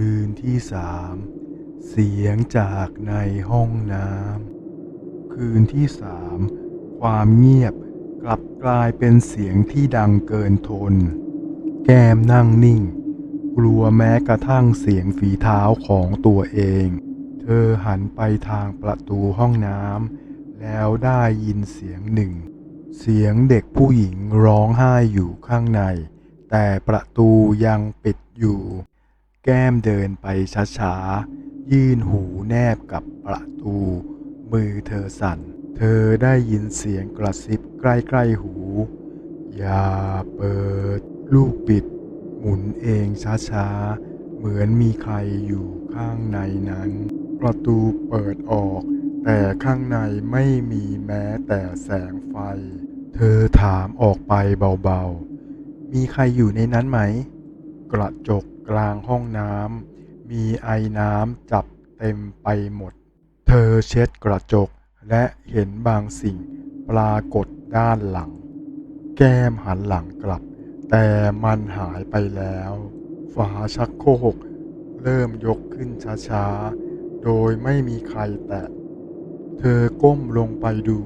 คืนที่สามเสียงจากในห้องน้ำคืนที่สามความเงียบกลับกลายเป็นเสียงที่ดังเกินทน แก้มนั่งนิ่ง กลัวแม้กระทั่งเสียงฝีเท้าของตัวเอง เธอหันไปทางประตูห้องน้ำแล้วได้ยินเสียงหนึ่ง เสียงเด็กผู้หญิงร้องไห้อยู่ข้างใน แต่ประตูยังปิดอยู่ แก้มเดินไปช้าๆ ยื่นหูแนบกับประตู มือเธอสั่น เธอได้ยินเสียงกระซิบใกล้ๆหู อย่าเปิด ลูกปิด หมุนเองช้าๆ เหมือนมีใครอยู่ข้างในนั้น ประตูเปิดออก แต่ข้างในไม่มีแม้แต่แสงไฟ เธอถามออกไปเบาๆ มีใครอยู่ในนั้นไหม กระจกกลางห้องน้ำมีไอน้ำจับเต็มไปหมด เธอเช็ดกระจกและเห็นบางสิ่งปรากฏด้านหลัง แก้มหันหลังกลับ แต่มันหายไปแล้ว ฝาชักโครกเริ่มยกขึ้นช้าๆ โดยไม่มีใครแตะ เธอก้มลงไปดู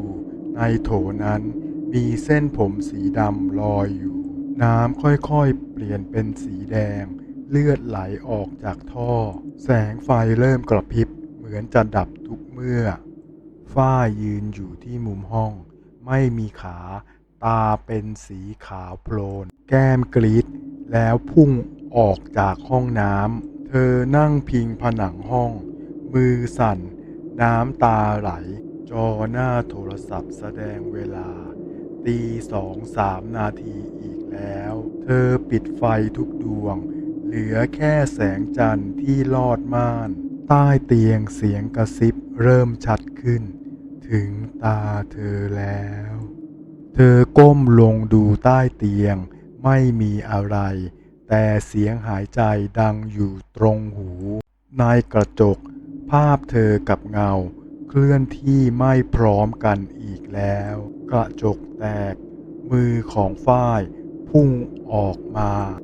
ในโถนั้นมีเส้นผมสีดำลอยอยู่ น้ำค่อยๆ เปลี่ยนเป็นสีแดง เลือดไหลออกจากท่อ แสงไฟเริ่มกระพริบ เหมือนจะดับทุกเมื่อ ฝ้ายืนอยู่ที่มุมห้อง ไม่มีขา ตาเป็นสีขาวโพลน แก้มกรีด แล้วพุ่งออกจากห้องน้ำ เธอนั่งพิงผนังห้อง มือสั่น น้ำตาไหล จอหน้าโทรศัพท์แสดงเวลา ตีสองสามนาทีอีกแล้ว เธอปิดไฟทุกดวง เหลือแค่แสงจันทร์ที่ลอดม่าน ใต้เตียงเสียงกระซิบเริ่มชัดขึ้น ถึงตาเธอแล้ว เธอก้มลงดูใต้เตียงไม่มีอะไร แต่เสียงหายใจดังอยู่ตรงหู ในกระจก ภาพเธอกับเงา เคลื่อนที่ไม่พร้อมกันอีกแล้ว กระจกแตก มือของฝ้ายพุ่งออกมา